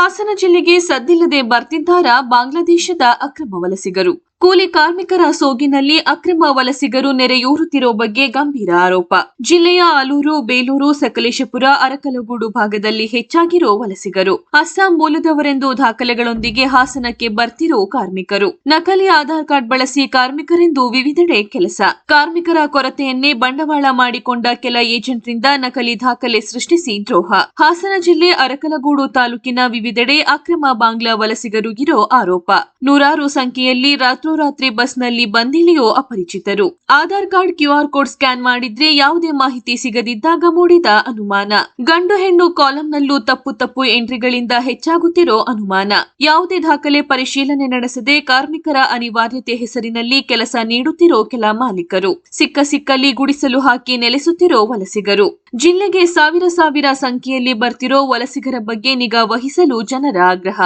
ಹಾಸನ ಜಿಲ್ಲೆಗೆ ಸದ್ದಿಲ್ಲದೆ ಬರ್ತಿದ್ದಾರ ಬಾಂಗ್ಲಾದೇಶದ ಅಕ್ರಮ ವಲಸಿಗರು? ಕೂಲಿ ಕಾರ್ಮಿಕರ ಸೋಗಿನಲ್ಲಿ ಅಕ್ರಮ ವಲಸಿಗರು ನೆರೆಯೂರುತ್ತಿರುವ ಬಗ್ಗೆ ಗಂಭೀರ ಆರೋಪ. ಜಿಲ್ಲೆಯ ಆಲೂರು, ಬೇಲೂರು, ಸಕಲೇಶಪುರ, ಅರಕಲಗೂಡು ಭಾಗದಲ್ಲಿ ಹೆಚ್ಚಾಗಿರೋ ವಲಸಿಗರು. ಅಸ್ಸಾಂ ಮೂಲದವರೆಂದು ದಾಖಲೆಗಳೊಂದಿಗೆ ಹಾಸನಕ್ಕೆ ಬರ್ತಿರೋ ಕಾರ್ಮಿಕರು. ನಕಲಿ ಆಧಾರ್ ಕಾರ್ಡ್ ಬಳಸಿ ಕಾರ್ಮಿಕರೆಂದು ವಿವಿಧೆಡೆ ಕೆಲಸ. ಕಾರ್ಮಿಕರ ಕೊರತೆಯನ್ನೇ ಬಂಡವಾಳ ಮಾಡಿಕೊಂಡ ಕೆಲ ಏಜೆಂಟ್ರಿಂದ ನಕಲಿ ದಾಖಲೆ ಸೃಷ್ಟಿಸಿ ದ್ರೋಹ. ಹಾಸನ ಜಿಲ್ಲೆ ಅರಕಲಗೂಡು ತಾಲೂಕಿನ ವಿವಿಧೆಡೆ ಅಕ್ರಮ ಬಾಂಗ್ಲಾ ವಲಸಿಗರು ಇರೋ ಆರೋಪ. ನೂರಾರು ಸಂಖ್ಯೆಯಲ್ಲಿ ರಾತ್ರೋರಾತ್ರಿ ಬಸ್ನಲ್ಲಿ ಬಂದಿಲಿಯೋ ಅಪರಿಚಿತರು. Aadhaar card, QR code scan ಮಾಡಿದ್ರೆ ಯಾವುದೇ ಮಾಹಿತಿ ಸಿಗದಿದ್ದಾಗ ಮೂಡಿದ ಅನುಮಾನ. ಗಂಡು ಹೆಣ್ಣು ಕಾಲಂನಲ್ಲೂ ತಪ್ಪು ತಪ್ಪು ಎಂಟ್ರಿಗಳಿಂದ ಹೆಚ್ಚಾಗುತ್ತಿರೋ ಅನುಮಾನ. ಯಾವುದೇ ದಾಖಲೆ ಪರಿಶೀಲನೆ ನಡೆಸದೆ ಕಾರ್ಮಿಕರ ಅನಿವಾರ್ಯತೆ ಹೆಸರಿನಲ್ಲಿ ಕೆಲಸ ನೀಡುತ್ತಿರೋ ಕೆಲ ಮಾಲೀಕರು. ಸಿಕ್ಕ ಸಿಕ್ಕಲ್ಲಿ ಗುಡಿಸಲು ಹಾಕಿ ನೆಲೆಸುತ್ತಿರೋ ವಲಸಿಗರು. ಜಿಲ್ಲೆಗೆ ಸಾವಿರ ಸಾವಿರ ಸಂಖ್ಯೆಯಲ್ಲಿ ಬರ್ತಿರೋ ವಲಸಿಗರ ಬಗ್ಗೆ ನಿಗಾ ವಹಿಸಲು ಜನರ ಆಗ್ರಹ.